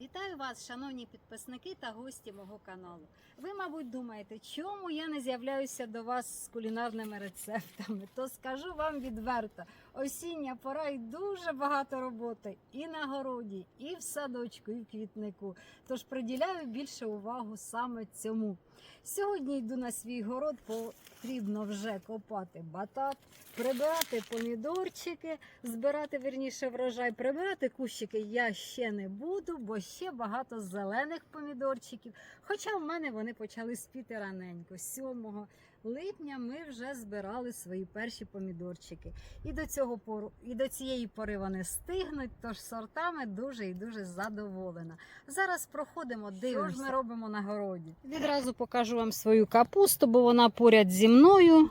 Вітаю вас, шановні підписники та гості мого каналу. Ви, мабуть, думаєте, чому я не з'являюся до вас з кулінарними рецептами? То скажу вам відверто: осіння пора і дуже багато роботи і на городі, і в садочку, і в квітнику. Тож приділяю більше увагу саме цьому. Сьогодні йду на свій город, потрібно вже копати батат, прибирати помідорчики, збирати верніше врожай, прибирати кущики я ще не буду, бо ще багато зелених помідорчиків. Хоча в мене вони почали спіти раненько. 7 липня ми вже збирали свої перші помідорчики. І до цього пору, і до цієї пори вони стигнуть, тож сортами дуже і дуже задоволена. Зараз проходимо, дивимося. Що ж ми робимо на городі. Відразу покажу вам свою капусту, бо вона поряд зі мною.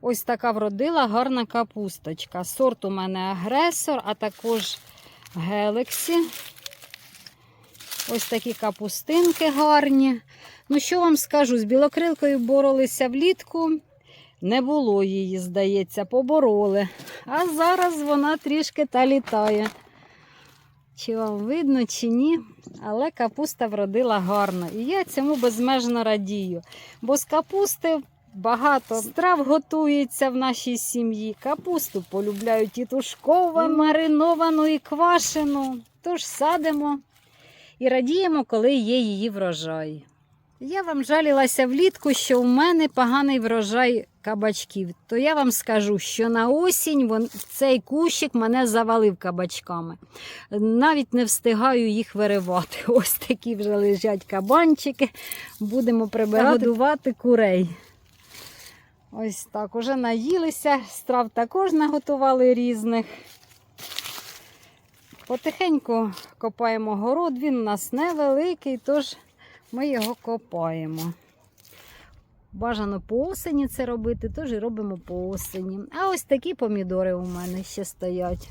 Ось така вродила гарна капусточка. Сорт у мене агресор, а також гелексі. Ось такі капустинки гарні. Ну, що вам скажу, з білокрилкою боролися влітку. Не було її, здається, побороли. А зараз вона трішки та літає. Чи вам видно, чи ні, але капуста вродила гарно. І я цьому безмежно радію. Бо з капусти багато страв готується в нашій сім'ї. Капусту полюбляють і тушкову, і мариновану, і квашену. Тож садимо і радіємо, коли є її врожай. Я вам жалілася влітку, що у мене поганий врожай кабачків. То я вам скажу, що на осінь вон, цей кущик мене завалив кабачками. Навіть не встигаю їх виривати. Ось такі вже лежать кабанчики. Будемо прибирати годувати курей. Ось так, уже наїлися, страв також наготували різних. Потихеньку копаємо город, він у нас невеликий, тож ми його копаємо. Бажано по осені це робити, тож і робимо по осені. А ось такі помідори у мене ще стоять.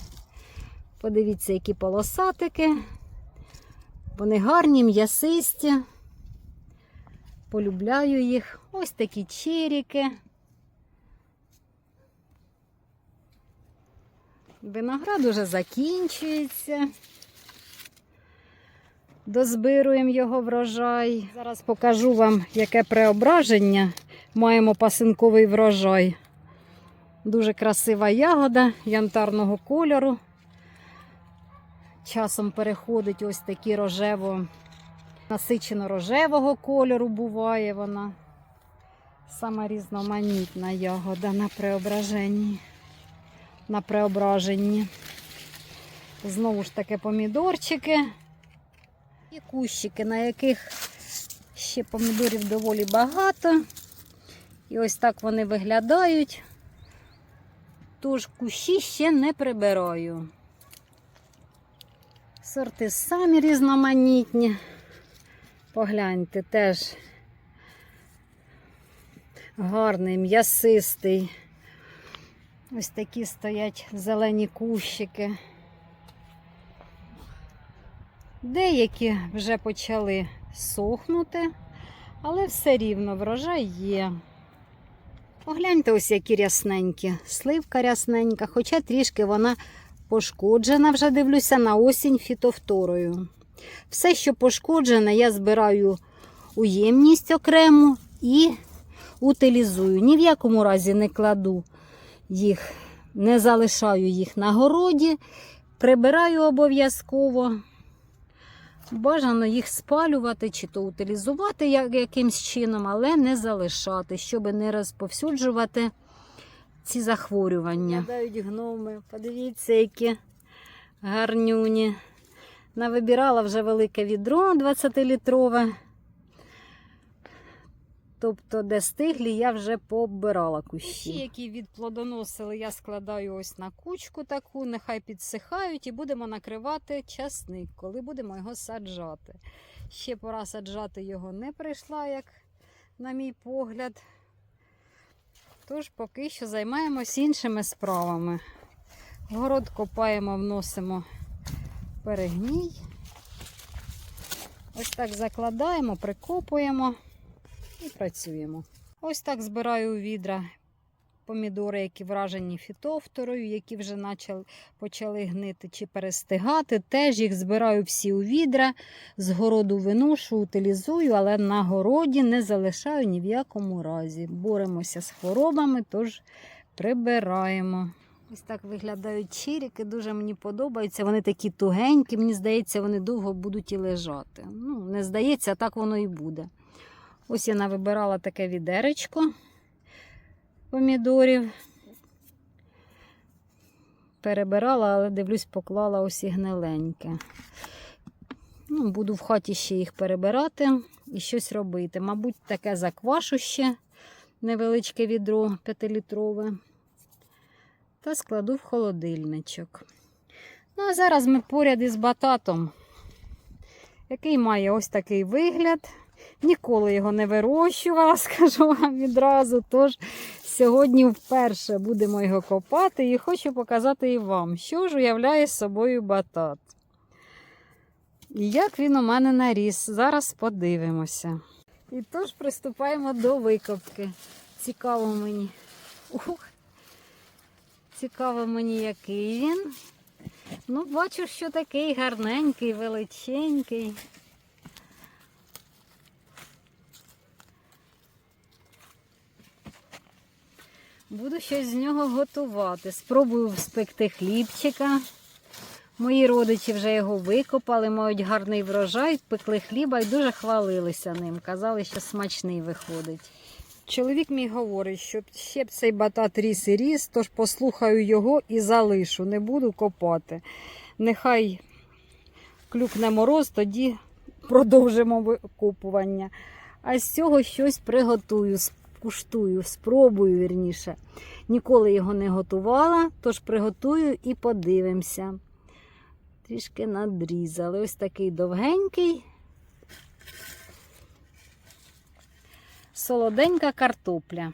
Подивіться, які полосатики. Вони гарні, м'ясисті. Полюбляю їх. Ось такі черіки. Виноград уже закінчується. Дозбируємо його врожай. Зараз покажу вам, яке преображення. Маємо пасинковий врожай. Дуже красива ягода янтарного кольору. Часом переходить ось такі рожево, насичено рожевого кольору буває вона. Сама різноманітна ягода на преображенні. На преображенні. Знову ж таки помідорчики. І кущики, на яких ще помідорів доволі багато. І ось так вони виглядають. Тож кущі ще не прибираю. Сорти самі різноманітні. Погляньте, теж гарний, м'ясистий. Ось такі стоять зелені кущики. Деякі вже почали сохнути, але все рівно врожай є. Погляньте, ось які рясненькі. Сливка рясненька, хоча трішки вона пошкоджена, вже дивлюся, на осінь фітовторою. Все, що пошкоджене, я збираю у ємність окрему і утилізую. Ні в якому разі не кладу їх, не залишаю їх на городі, прибираю обов'язково. Бажано їх спалювати чи то утилізувати як, якимсь чином, але не залишати, щоб не розповсюджувати ці захворювання. Гадають гноми, подивіться, які гарнюні. Навибирала вже велике відро 20-літрове. Тобто, де стиглі, я вже пооббирала кущі. Які відплодоносили, я складаю ось на кучку таку, нехай підсихають, і будемо накривати часник, коли будемо його саджати. Ще пора саджати його не прийшла, як на мій погляд. Тож поки що займаємось іншими справами. Город копаємо, вносимо перегній. Ось так закладаємо, прикопуємо і працюємо. Ось так збираю у відра помідори, які вражені фітофторою, які вже почали, почали гнити чи перестигати. Теж їх збираю всі у відра, з городу виношу, утилізую, але на городі не залишаю ні в якому разі. Боремося з хворобами, тож прибираємо. Ось так виглядають чиріки, дуже мені подобаються. Вони такі тугенькі, мені здається, вони довго будуть і лежати. Ну, не здається, а так воно і буде. Ось я навибирала таке відеречко помідорів. Перебирала, але дивлюсь, поклала ось і гниленьке. Ну, буду в хаті ще їх перебирати і щось робити. Мабуть, таке заквашу ще невеличке відро 5-літрове. Та складу в холодильничок. Ну, а зараз ми поряд із бататом, який має ось такий вигляд. Ніколи його не вирощувала, скажу вам відразу. Тож сьогодні вперше будемо його копати і хочу показати і вам, що ж уявляє собою батат. І як він у мене наріс. Зараз подивимося. І тож приступаємо до викопки. Цікаво мені. Ух. Цікаво мені, який він. Ну, бачу, що такий гарненький, величенький. Буду щось з нього готувати. Спробую спекти хлібчика. Мої родичі вже його викопали, мають гарний врожай, пекли хліба і дуже хвалилися ним. Казали, що смачний виходить. Чоловік мій говорить, що ще б цей батат ріс і ріс, тож послухаю його і залишу, не буду копати. Нехай клюкне мороз, тоді продовжимо викопування. А з цього щось приготую, скуштую, спробую вірніше. Ніколи його не готувала, тож приготую і подивимося. Трішки надрізали. Ось такий довгенький. Солоденька картопля.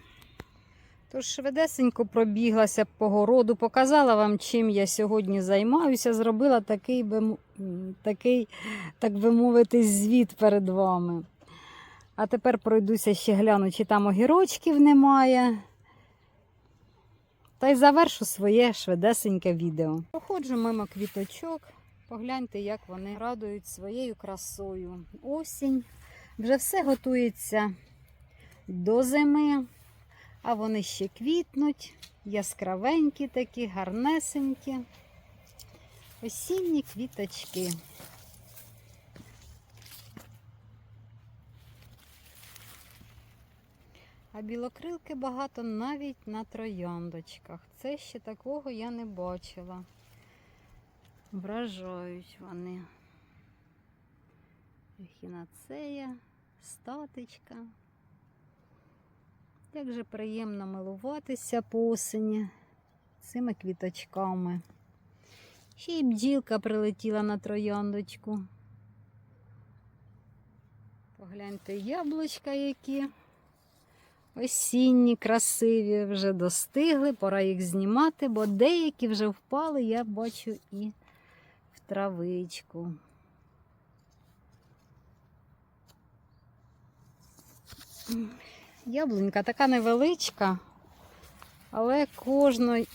Тож швидесенько пробіглася по городу, показала вам, чим я сьогодні займаюся. Зробила такий, такий так би мовити, звіт перед вами. А тепер пройдуся ще гляну, чи там огірочків немає. Та й завершу своє швидесеньке відео. Проходжу мимо квіточок. Погляньте, як вони радують своєю красою. Осінь. Вже все готується до зими, а вони ще квітнуть, яскравенькі такі, гарнесенькі. Осінні квіточки. А білокрилки багато навіть на трояндочках. Це ще такого я не бачила. Вражають вони. Ехінацея, статичка. Як же приємно милуватися по осені цими квіточками. Ще й бджілка прилетіла на трояндочку. Погляньте, яблучка які. Осінні, красиві, вже достигли, пора їх знімати, бо деякі вже впали, я бачу і в травичку. Яблунька така невеличка, але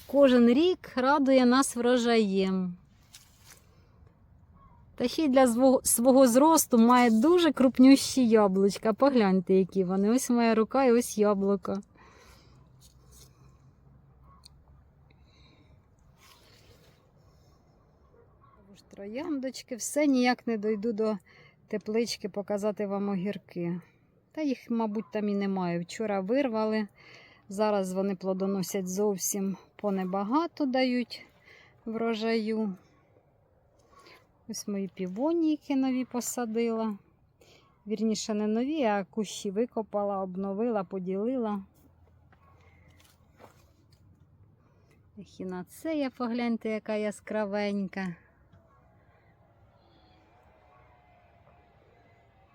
кожен рік радує нас врожаєм. Та ще й для свого, зросту має дуже крупнющі яблучка. Погляньте, які вони. Ось моя рука і ось яблуко. Трояндочки, все ніяк не дойду до теплички показати вам огірки. Та їх, мабуть, там і немає. Вчора вирвали. Зараз вони плодоносять зовсім понебагато дають врожаю. Ось мої півоніки нові посадила. Вірніше, не нові, а кущі викопала, обновила, поділила. Ехінацея, погляньте, яка яскравенька.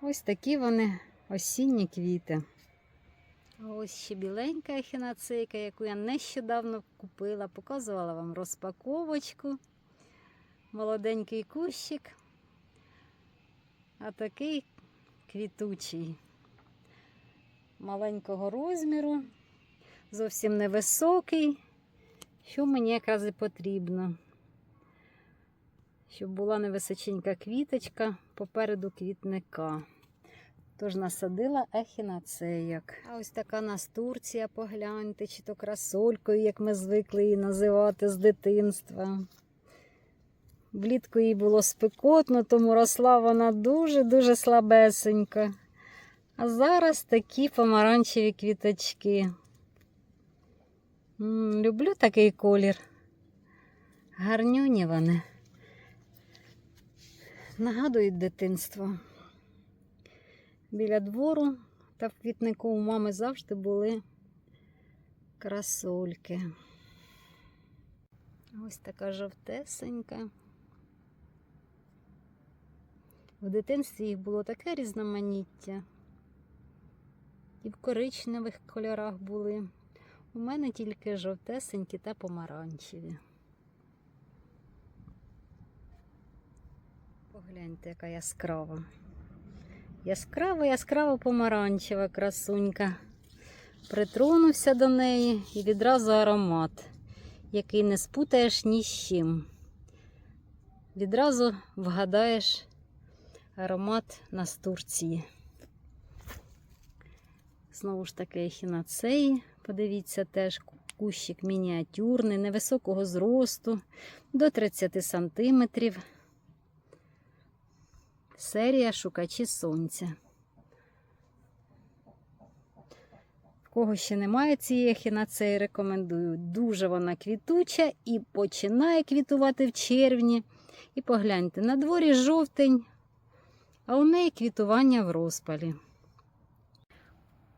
Ось такі вони осінні квіти. Ось ще біленька ехінацейка, яку я нещодавно купила, показувала вам розпаковочку. Молоденький кущик, а такий квітучий, маленького розміру. зовсім невисокий, що мені якраз і потрібно. Щоб була невисоченька квіточка попереду квітника. Тож насадила ехінацеяк. А ось така настурція, погляньте, чи то красолькою, як ми звикли її називати з дитинства. Влітку їй було спекотно, тому росла вона дуже-дуже слабесенька. А зараз такі помаранчеві квіточки. Люблю такий колір. Гарнюні вони. Нагадують дитинство. Біля двору та в квітнику у мами завжди були красольки. Ось така жовтесенька. В дитинстві їх було таке різноманіття. І в коричневих кольорах були. У мене тільки жовтесенькі та помаранчеві. Погляньте, яка яскрава. Яскрава, яскрава помаранчева красунька. Притронувся до неї і відразу аромат, який не спутаєш ні з чим. Відразу вгадаєш аромат настурції. Знову ж таки, ехінацеї. Подивіться, теж кущик мініатюрний, невисокого зросту до 30 сантиметрів. Серія Шукачі сонця. В кого ще немає цієї ехінацеї, рекомендую. Дуже вона квітуча і починає квітувати в червні. І погляньте, на дворі жовтень, а у неї квітування в розпалі.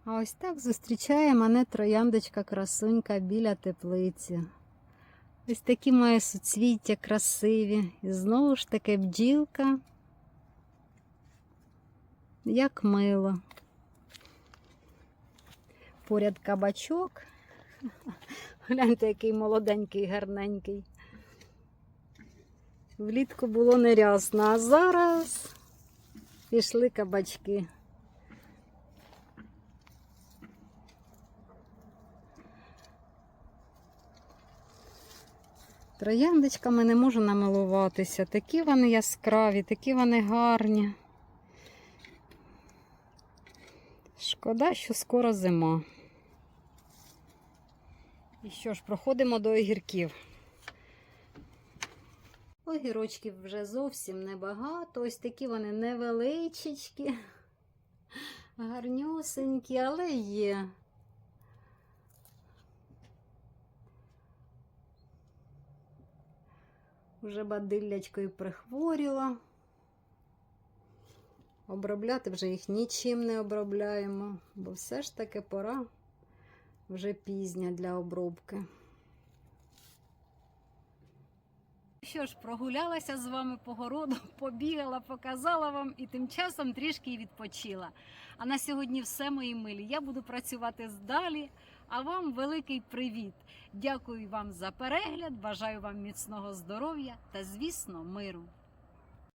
А ось так зустрічає мене трояндочка красунька біля теплиці. Ось такі має суцвіття красиві. І знову ж таки бджілка. Як мило. Поряд кабачок. Гляньте, який молоденький, гарненький. Влітку було нерясно, а зараз пішли кабачки. Трояндочками не можу намилуватися. Такі вони яскраві, такі вони гарні. Шкода, що скоро зима. І що ж, проходимо до огірків. Огірочків вже зовсім небагато. Ось такі вони невеличкі, гарнюсенькі, але є. Вже бадиллячкою прихворіла. Обробляти вже їх нічим не обробляємо, бо все ж таки пора вже пізня для обробки. Що ж, прогулялася з вами по городу, побігала, показала вам і тим часом трішки й відпочила. А на сьогодні все, мої милі. Я буду працювати далі. А вам великий привіт! Дякую вам за перегляд, бажаю вам міцного здоров'я та, звісно, миру.